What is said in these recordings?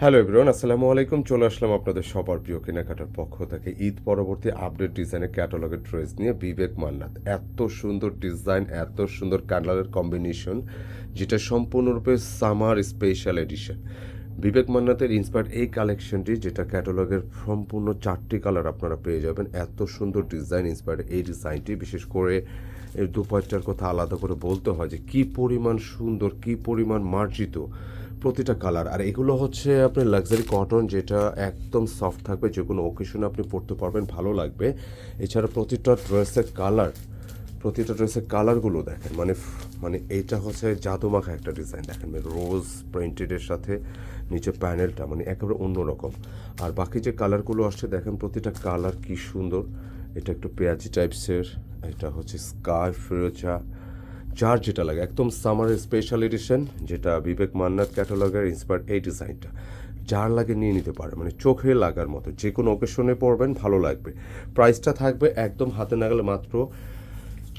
Hello everyone আসসালামু আলাইকুম চলে আসলাম আপনাদের সবার প্রিয় কেনাকাটার পক্ষ থেকে। ঈদ পরবর্তী আপডেট ডিজাইনের ক্যাটালগের ড্রেস নিয়ে বিবেক মান্নাত। এত সুন্দর ডিজাইন এত সুন্দর কালারের কম্বিনেশন যেটা সম্পূর্ণরূপে সামার স্পেশাল এডিশন বিবেক মান্নাতের ইন্সপায়ার্ড এই কালেকশনটি যেটা ক্যাটালগের সম্পূর্ণ চারটি কালার আপনারা পেয়ে যাবেন। এত সুন্দর ডিজাইন ইন্সপায়ার্ড এই ডিজাইনটি বিশেষ করে এই দুপাটটার কথা আলাদা করে বলতে হয় যে, কী পরিমাণ সুন্দর, কী পরিমাণ মার্জিত প্রতিটা কালার আর এগুলো হচ্ছে আপনার লাক্সারি কটন যেটা একদম সফট থাকবে যে কোনো ওকেশনে আপনি পরতে পারবেন, ভালো লাগবে। এছাড়া প্রতিটা ড্রেসের কালার প্রতিটা ড্রেসের কালারগুলো দেখেন। মানে মানে এইটা হচ্ছে জাদুমাখা একটা ডিজাইন দেখেন। মানে রোজ প্রিন্টেডের সাথে নিচে প্যানেলটা মানে একেবারে অন্যরকম আর বাকি যে কালারগুলো আসছে দেখেন, প্রতিটা কালার কি সুন্দর। এটা একটু পেঁয়াজি টাইপসের এটা হচ্ছে স্কাই ফিরোজা যার যেটা লাগে, একদম সামারের স্পেশাল এডিশন যেটা বিবেক মান্নাত ক্যাটালগের ইন্সপায়ার এই ডিজাইনটা যার লাগে নিয়ে নিতে পারে মানে চোখে লাগার মতো। যে কোনো ওকেশনে পড়বেন ভালো লাগবে। প্রাইসটা থাকবে একদম হাতে নাগালে মাত্র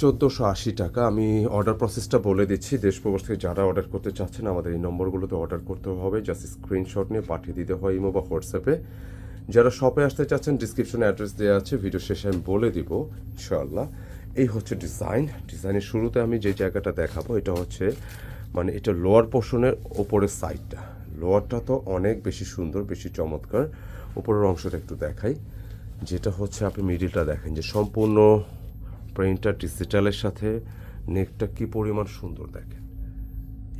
চোদ্দোশো আশি টাকা। আমি অর্ডার প্রসেসটা বলে দিচ্ছি। দেশ প্রবাস থেকে যারা অর্ডার করতে চাচ্ছেন, আমাদের এই নম্বরগুলোতে অর্ডার করতে হবে। জাস্ট স্ক্রিনশট নিয়ে পাঠিয়ে দিতে হয় ইমো বা হোয়াটসঅ্যাপে। যারা শপে আসতে চাচ্ছেন ডিসক্রিপশনে অ্যাড্রেস দেওয়া আছে। ভিডিও শেষে আমি বলে দিব, ইনশাআল্লাহ। এই হচ্ছে ডিজাইন ডিজাইনের শুরুতে আমি যে জায়গাটা দেখাবো, এটা হচ্ছে মানে এটা লোয়ার পোর্শনের ওপরের সাইডটা লোয়ারটা তো অনেক বেশি সুন্দর, বেশি চমৎকার। উপরের অংশটা একটু দেখাই। যেটা হচ্ছে, আপনি মিডিলটা দেখেন যে সম্পূর্ণ প্রিন্টার ডিজিটালের সাথে নেকটা কি পরিমাণ সুন্দর দেখেন।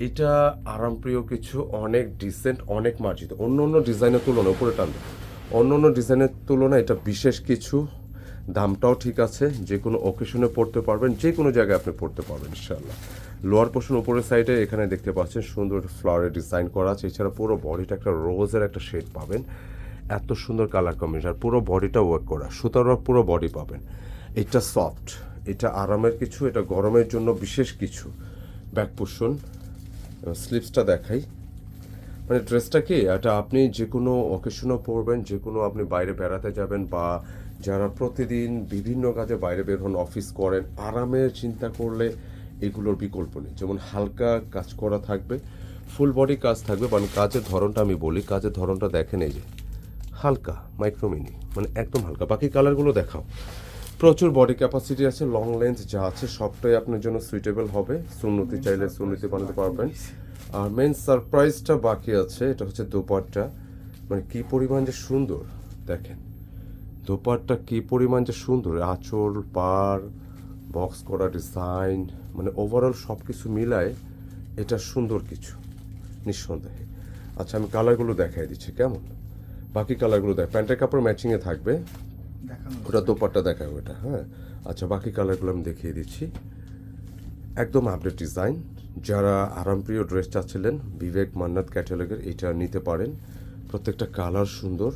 এটা আরামপ্রিয় কিছু, অনেক ডিসেন্ট অনেক মার্জিত। অন্য অন্য ডিজাইনের তুলনায়, উপরে টান অন্য অন্য ডিজাইনের তুলনায় এটা বিশেষ কিছু। দামটাও ঠিক আছে যে কোনো ওকেশনে পড়তে পারবেন যে কোনো জায়গায় আপনি পড়তে পারবেন ইনশাল্লাহ লোয়ার পোর্শন উপরের সাইডে এখানে দেখতে পাচ্ছেন সুন্দর ফ্লাওয়ারের ডিজাইন করা আছে। এছাড়া পুরো বডিটা একটা রোজের একটা শেড পাবেন। এত সুন্দর কালার কম্বিনেশন পুরো বডিটা ওয়ার্ক করা। সুতরাং পুরো বডি পাবেন। এটা সফট এটা আরামের কিছু, এটা গরমের জন্য বিশেষ কিছু। ব্যাক পোর্শন স্লিপসটা দেখাই। মানে ড্রেসটা কি, এটা আপনি যে কোনো অকেশনও পরবেন যে কোনো আপনি বাইরে বেড়াতে যাবেন বা যারা প্রতিদিন বিভিন্ন কাজে বাইরে বের হন অফিস করেন আরামের চিন্তা করলে এগুলোর বিকল্প নেই। যেমন হালকা কাজ করা থাকবে ফুল বডি কাজ থাকবে মানে কাজের ধরনটা আমি বলি, কাজের ধরনটা দেখেন এই যে, হালকা মাইক্রোমিনি মানে একদম হালকা। বাকি কালারগুলো দেখাও। প্রচুর বডি ক্যাপাসিটি আছে লং লেন্থ যা আছে সবটাই আপনার জন্য সুইটেবল হবে। সুন্নতি চাইলে সুন্নতি বানাতে পারবেন। আর মেন সারপ্রাইজটা বাকি আছে এটা হচ্ছে দোপাট্টা। মানে কি পরিমাণ যে সুন্দর দেখেন। দোপাট্টা কি পরিমাণ যে সুন্দর আঁচল পার বক্স করা ডিজাইন মানে ওভারঅল সব কিছু মিলায় এটা সুন্দর কিছু নিঃসন্দেহে। আচ্ছা আমি কালারগুলো দেখাই দিচ্ছি কেমন? বাকি কালারগুলো দেখ প্যান্টের কাপড় ম্যাচিংয়ে থাকবে। ওটা দোপাট্টা দেখাবো এটা হ্যাঁ। আচ্ছা বাকি কালারগুলো আমি দেখিয়ে দিচ্ছি। একদম আপডেট ডিজাইন যারা আরামপ্রিয় ড্রেস চাচ্ছিলেন, বিবেক মান্নাত ক্যাটালগের এটা নিতে পারেন। প্রত্যেকটা কালার সুন্দর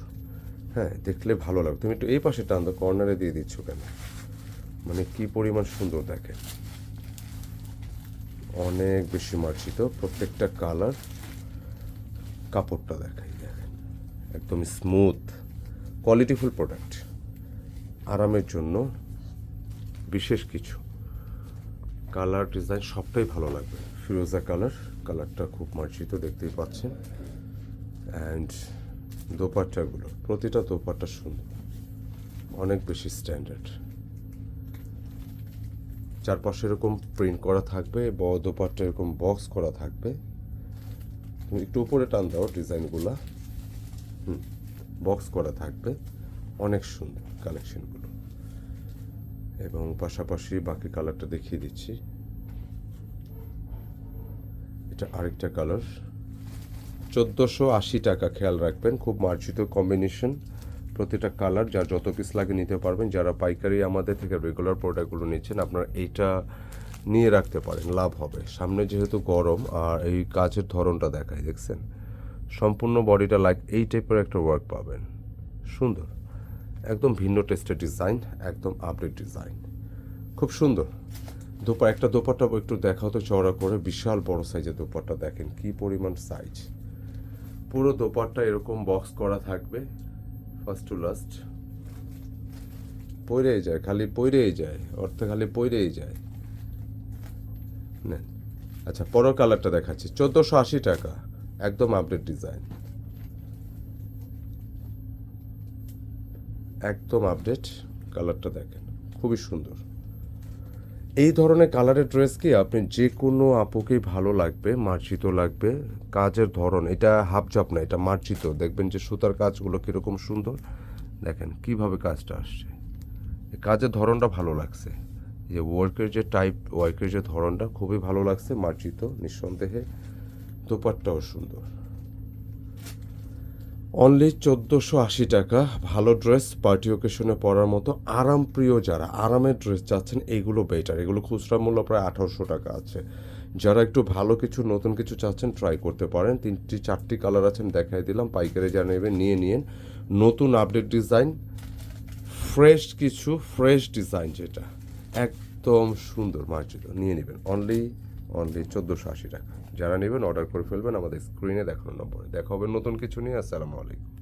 হ্যাঁ দেখলে ভালো লাগবে। তুমি একটু এই পাশে টান দাও কর্নারে দিয়ে দিচ্ছ কেন? মানে কি পরিমাণ সুন্দর দেখে অনেক বেশি মার্জিত, প্রত্যেকটা কালার কাপড়টা দেখাই, দেখেন। একদম স্মুথ কোয়ালিটিফুল প্রোডাক্ট আরামের জন্য বিশেষ কিছু। কালার ডিজাইন সবটাই ভালো লাগবে। ফিরোজা কালার কালারটা খুব মার্জিত দেখতেই পাচ্ছেন। অ্যান্ড দোপাট্টাগুলো, প্রতিটা দোপাট্টা সুন্দর। অনেক বেশি স্ট্যান্ডার্ড চারপাশে এরকম প্রিন্ট করা থাকবে, বড় দোপাট্টা এরকম বক্স করা থাকবে। একটু উপরে টান দাও ডিজাইনগুলা হুম বক্স করা থাকবে। অনেক সুন্দর কালেকশনগুলো এবং পাশাপাশি বাকি কালারটা দেখিয়ে দিচ্ছি। এটা আরেকটা কালার চোদ্দোশো আশি টাকা, খেয়াল রাখবেন, খুব মার্জিত কম্বিনেশন প্রতিটা কালার যার যত পিস লাগে নিতে পারবেন। যারা পাইকারি আমাদের থেকে রেগুলার প্রোডাক্টগুলো নিচ্ছেন, আপনারা এইটা নিয়ে রাখতে পারেন, লাভ হবে। সামনে যেহেতু গরম, আর এই কাজের ধরনটা দেখায় দেখছেন? সম্পূর্ণ বডিটা লাইক এই টাইপের একটা ওয়ার্ক পাবেন। সুন্দর। একদম ভিন্ন টেস্টের ডিজাইন একদম আপডেট ডিজাইন খুব সুন্দর। দোপা, একটা দোপাট্টা একটু দেখাও তো চওড়া করে। বিশাল বড় সাইজের দোপাট্টা দেখেন, কি পরিমাণ সাইজ পুরো দোপাট্টা এরকম বক্স করা থাকবে ফার্স্ট টু লাস্ট পইরেই যায়, খালি পইরেই যায়, অর্থে খালি পইরেই যায়। আচ্ছা পরের কালারটা দেখাচ্ছি। চোদ্দোশো আশি টাকা, একদম আপডেট ডিজাইন একদম আপডেট কালারটা দেখেন। খুবই সুন্দর। এই ধরনের কালারের ড্রেস কি আপনি যে কোনো আপুকেই ভালো লাগবে, মার্জিত লাগবে, কাজের ধরন, এটা হাফ জব না, এটা মার্জিত। দেখবেন যে সুতার কাজগুলো কীরকম সুন্দর। দেখেন কীভাবে কাজটা আসছে। কাজের ধরনটা ভালো লাগছে। যে ওয়ার্কের যে টাইপ ওয়ার্কের যে ধরনটা খুবই ভালো লাগছে, মার্জিত, নিঃসন্দেহে, দোপাট্টাও সুন্দর। অনলি চোদ্দোশো আশি টাকা, ভালো ড্রেস পার্টি ওকেশনে পরার মতো আরামপ্রিয় যারা, আরামের ড্রেস চাচ্ছেন এইগুলো বেটার এগুলো খুচরা মূল্য প্রায় আঠারোশো টাকা আছে। যারা একটু ভালো কিছু, নতুন কিছু চাচ্ছেন ট্রাই করতে পারেন। তিনটি, চারটি কালার আছেন দেখাই দিলাম, পাইকারি যা নেবেন, নিয়ে নিন। নতুন আপডেট ডিজাইন ফ্রেশ কিছু ফ্রেশ ডিজাইন যেটা। একদম সুন্দর, মার্জিত। নিয়ে নেবেন। অনলি অনলি চোদ্দোশো আশি টাকা। যারা নেবেন অর্ডার করে ফেলবেন আমাদের স্ক্রিনে দেখানোর নম্বরে। দেখা হবে নতুন কিছু নিয়ে। আসসালামু আলাইকুম।